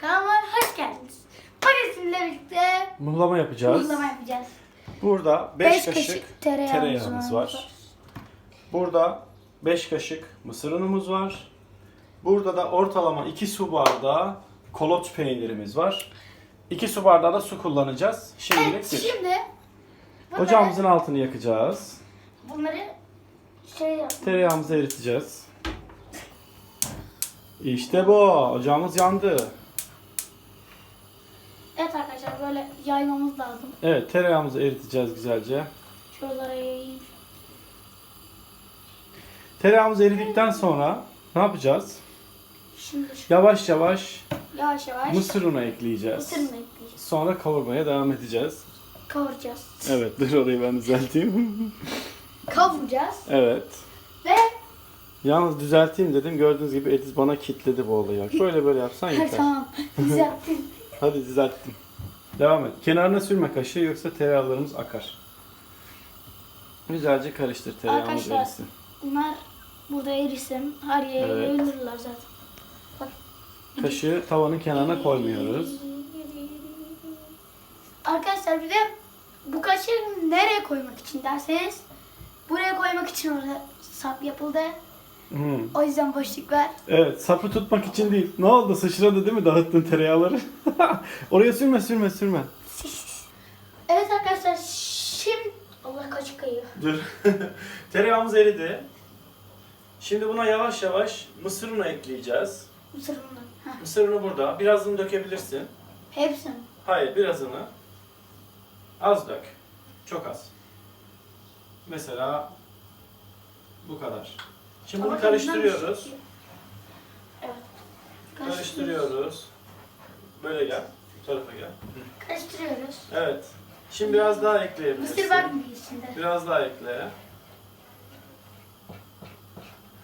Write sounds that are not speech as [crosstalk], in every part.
Kanalıma hoş geldiniz. Bugün sizinle birlikte Muhlama yapacağız. uygulama yapacağız. Burada 5 Beş kaşık, kaşık tereyağımız tereyağımız var. var. Burada 5 kaşık mısır unumuz var. Burada da ortalama 2 su bardağı kolot peynirimiz var. 2 su bardağı da su kullanacağız. Şimdilik Evet bir. şimdi bunları, Ocağımızın altını yakacağız. bunları şey yap. Tereyağımızı eriteceğiz. İşte bu. Ocağımız yandı. Evet arkadaşlar böyle yaymamız lazım. Evet tereyağımızı eriteceğiz güzelce. Şuralara yayayım. Tereyağımız eridikten sonra ne yapacağız? Şimdi şu Yavaş yavaş yavaş yavaş mısır unu ekleyeceğiz. mısır unu ekleyeceğiz. Sonra kavurmaya devam edeceğiz. Kavuracağız. Evet dur orayı ben düzelteyim. [laughs] Kavuracağız evet. ve Yalnız düzelteyim dedim. Gördüğünüz gibi Ediz bana kitledi bu olayı. Böyle böyle yapsan [laughs] yeter. tamam düzelttim. Hadi düzelttim. Devam et. Kenarına sürme kaşığı yoksa tereyağlarımız akar. Güzelce karıştır tereyağımız Arkadaşlar, erisin. Bunlar burada erisin. Her yere Evet. yayılırlar zaten. Bak. Kaşığı tavanın kenarına koymuyoruz. Arkadaşlar bir de bu kaşığı nereye koymak için derseniz buraya koymak için orada sap yapıldı. Hmm. O yüzden boşluk var. Evet sapı tutmak için değil. Ne oldu sıçradı değil mi dağıttın tereyağları? [laughs] Oraya sürme sürme sürme. [laughs] Evet arkadaşlar şimdi Allah kaşık kayıyor. Dur. [laughs] Tereyağımız eridi. Şimdi buna yavaş yavaş mısır unu ekleyeceğiz. Mısır unu. Heh, Mısır unu burada. Birazını dökebilirsin. Hepsini. Hayır birazını. Az dök. Çok az. Mesela bu kadar. Şimdi bunu Ama karıştırıyoruz. Evet. Karıştırıyoruz. Böyle gel. Bu tarafa gel. Karıştırıyoruz. Evet. Şimdi biraz daha ekleyebilirsin. Mısır var mı içinde? Biraz daha ekle.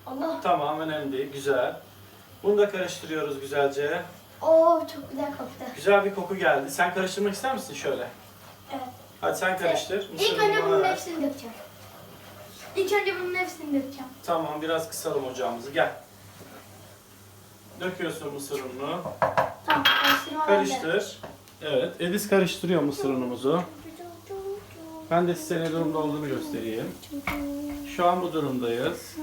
Allah. Tamam önemli değil. Güzel. Bunu da karıştırıyoruz güzelce. Oo çok güzel koktu. Güzel bir koku geldi. Sen karıştırmak ister misin şöyle? Evet. Hadi sen karıştır. İlk Mısırını önce bana bunun ver. hepsini dökeceğim. İlk önce bunun hepsini dökeceğim. Tamam biraz kısalım ocağımızı. Gel. Döküyorsun mısır ununu. Tamam karıştırma. Karıştır. Evet. Edis karıştırıyor mısır unumuzu. Ben de size ne durumda olduğunu göstereyim. Şu an bu durumdayız.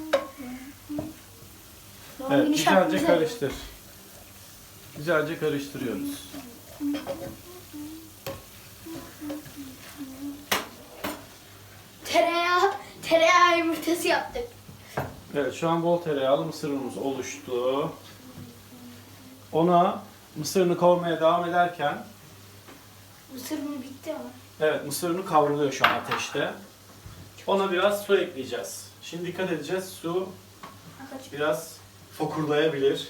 Evet, güzelce karıştır. Güzelce karıştırıyoruz. Tereyağı, tereyağı yumurtası yaptık. Evet, şu an bol tereyağlı mısır unumuz oluştu. Ona mısırını kavurmaya devam ederken, Mısır bitti ama. evet mısır unu kavruluyor şu an ateşte. Ona biraz su ekleyeceğiz. Şimdi dikkat edeceğiz, su biraz fokurdayabilir.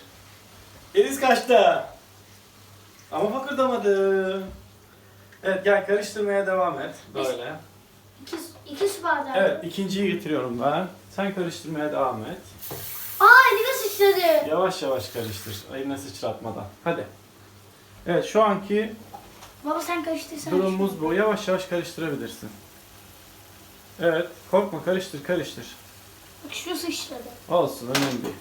Deniz kaçtı. Ama fokurdamadı. Evet gel karıştırmaya devam et. Böyle. İki, iki su bardağı. Evet ikinciyi getiriyorum ben. Sen karıştırmaya devam et. Aa elime sıçradı. Yavaş yavaş karıştır. Eline sıçratmadan. Hadi. Evet şu anki Baba sen karıştırsan. durumumuz bu. Yavaş yavaş karıştırabilirsin. Evet. Korkma karıştır karıştır. Bak şu sıçradı. Olsun önemli değil.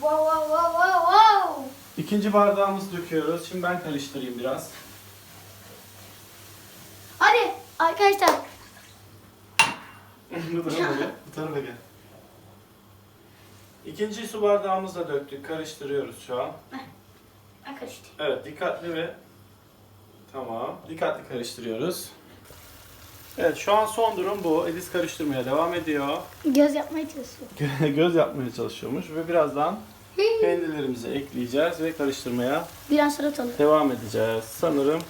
Wow wow wow wow wow. İkinci bardağımızı döküyoruz. Şimdi ben karıştırayım biraz. Hadi arkadaşlar. [laughs] bu tarafa gel. Bu tarafa gel. İkinci su bardağımızı da döktük. Karıştırıyoruz şu an. Ben karıştı. Evet dikkatli ve tamam. Dikkatli karıştırıyoruz. Evet şu an son durum bu. Edis karıştırmaya devam ediyor. Göz yapmaya çalışıyor. [laughs] Göz yapmaya çalışıyormuş ve birazdan peynirlerimizi ekleyeceğiz ve karıştırmaya Biraz salatalık. devam edeceğiz. Sanırım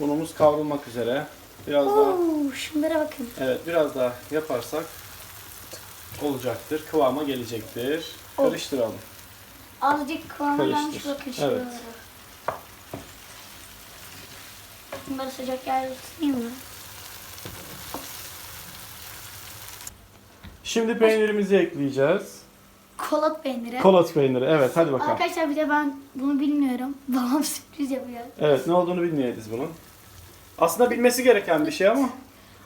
unumuz kavrulmak üzere. Biraz daha Oo, şunlara bakın. evet biraz daha yaparsak olacaktır. Kıvama gelecektir. Karıştıralım. Azıcık kıvamı gelmiş bakın Evet. şuralara. Bunları sıcak yerde tutayım mı? Şimdi peynirimizi ekleyeceğiz. Kolot peyniri. Kolot peyniri. Evet hadi bakalım. Arkadaşlar bir de ben bunu bilmiyorum. [laughs] Babam sürpriz yapıyor. Evet ne olduğunu bilmeyiz bunun. Aslında bilmesi gereken bir şey ama.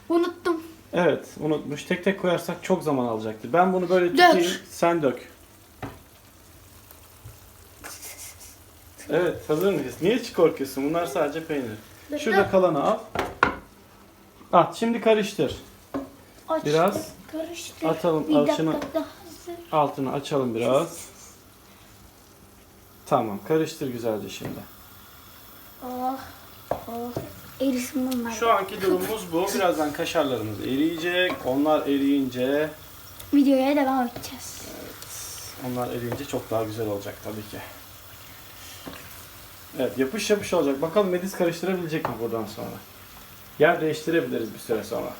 Unuttum. Evet unutmuş. Tek tek koyarsak çok zaman alacaktı. Ben bunu böyle Dök. tutayım. Sen dök. Evet hazır mıyız? Niye hiç korkuyorsun? Bunlar sadece peynir. Şurada kalanı al. At şimdi karıştır. Aç, Biraz karıştır. atalım Bir alçını- daha. Altını açalım biraz. Tamam karıştır güzelce şimdi. Oh, oh. Bunlar. Şu anki durumumuz bu. Birazdan kaşarlarımız eriyecek. Onlar eriyince Videoya devam edeceğiz. onlar eriyince çok daha güzel olacak tabii ki. Evet yapış yapış olacak. Bakalım Melis karıştırabilecek mi buradan sonra? Yer değiştirebiliriz bir süre sonra.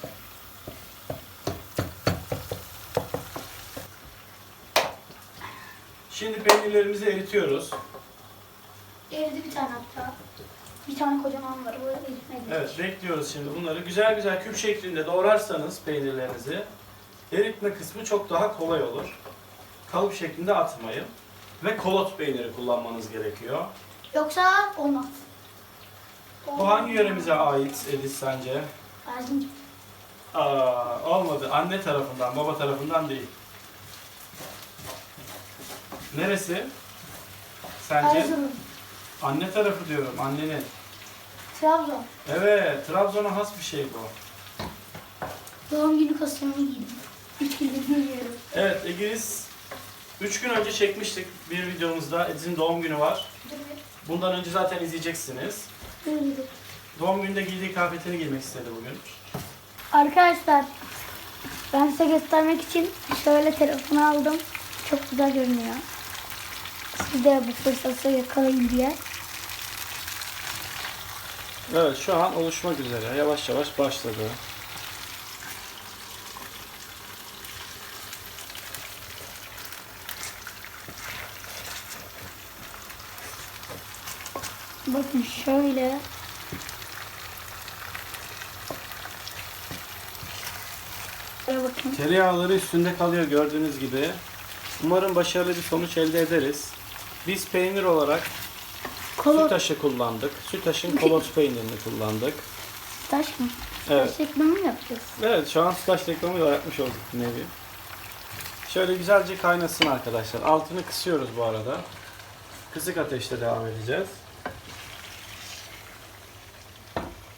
Şimdi peynirlerimizi eritiyoruz. Eridi bir tane hatta. Bir tane kocaman var. O eritmedi. Evet bekliyoruz şimdi bunları. Güzel güzel küp şeklinde doğrarsanız peynirlerinizi eritme kısmı çok daha kolay olur. Kalıp şeklinde atmayın. Ve kolot peyniri kullanmanız gerekiyor. Yoksa olmaz. Bu hangi yöremize ait Edis sence? Erzincan. Aa, olmadı. Anne tarafından, baba tarafından değil. Neresi? Sence? Erzurum. Anne tarafı diyorum, annenin. Trabzon. Evet, Trabzon'a has bir şey bu. Doğum günü kostümünü giydim. Üç gündür giyiyorum. Evet, Egiris 3 gün önce çekmiştik bir videomuzda. Edis'in doğum günü var. Bundan önce zaten izleyeceksiniz. dur. Doğum gününde giydiği kıyafetini giymek istedi bugün. Arkadaşlar ben size göstermek için şöyle telefonu aldım. Çok güzel görünüyor. Siz de bu fırsatı yakalayın diye. Evet, şu an oluşmak üzere. Yavaş yavaş başladı. Bakın şöyle. Şöyle bakın. Tereyağları üstünde kalıyor gördüğünüz gibi. Umarım başarılı bir sonuç elde ederiz. Biz peynir olarak Kolot sütaşı kullandık. Sütaşın kolot peynirini kullandık. taş mı? Evet. Taş reklamı mı yapacağız? Evet şu an sütaş reklamı da yapmış olduk bir nevi. Şöyle güzelce kaynasın arkadaşlar. Altını kısıyoruz bu arada. Kısık ateşte devam edeceğiz.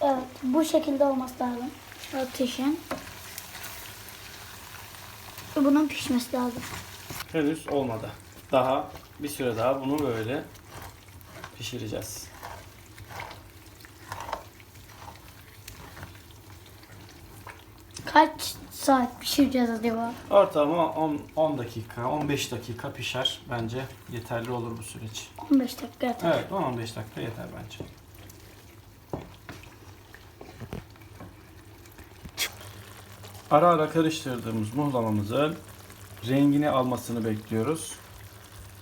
Evet bu şekilde olması lazım. Ateşin. Bunun pişmesi lazım. Henüz olmadı. Daha bir süre daha bunu böyle pişireceğiz. Kaç saat pişireceğiz acaba? Ortalama 10, 10 dakika, 15 dakika pişer. Bence yeterli olur bu süreç. 15 dakika yeter. Evet 10-15 dakika yeter bence. Ara ara karıştırdığımız muhlamamızın rengini almasını bekliyoruz.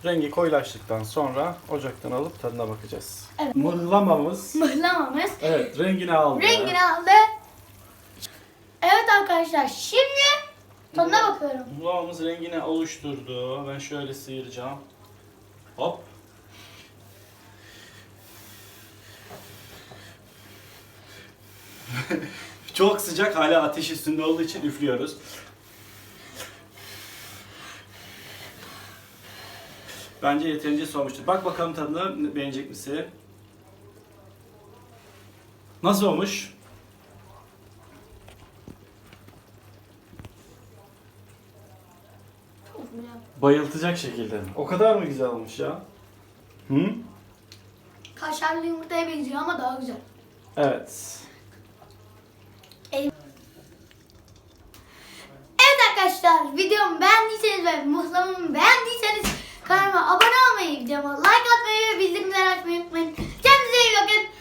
Rengi koyulaştıktan sonra ocaktan alıp tadına bakacağız. Evet. Mıhlamamız Mıhlamamız evet rengini aldı. rengini aldı. Evet arkadaşlar şimdi tadına bakıyorum. Mıhlamamız rengini oluşturdu. Ben şöyle sıyıracağım. Hop. [laughs] Çok sıcak hala ateş üstünde olduğu için üflüyoruz. Bence yeterince soğumuştur. Bak bakalım tadına beğenecek misin? Nasıl olmuş? Bayıltacak şekilde. O kadar mı güzel olmuş ya? Hı? Kaşarlı yumurtaya benziyor ama daha güzel. Evet. Evet arkadaşlar videomu beğendiyseniz ve muhlamamı beğendiyseniz Karma abone olmayı, videoma like atmayı ve bildirimleri açmayı unutmayın. Kendinize iyi bakın.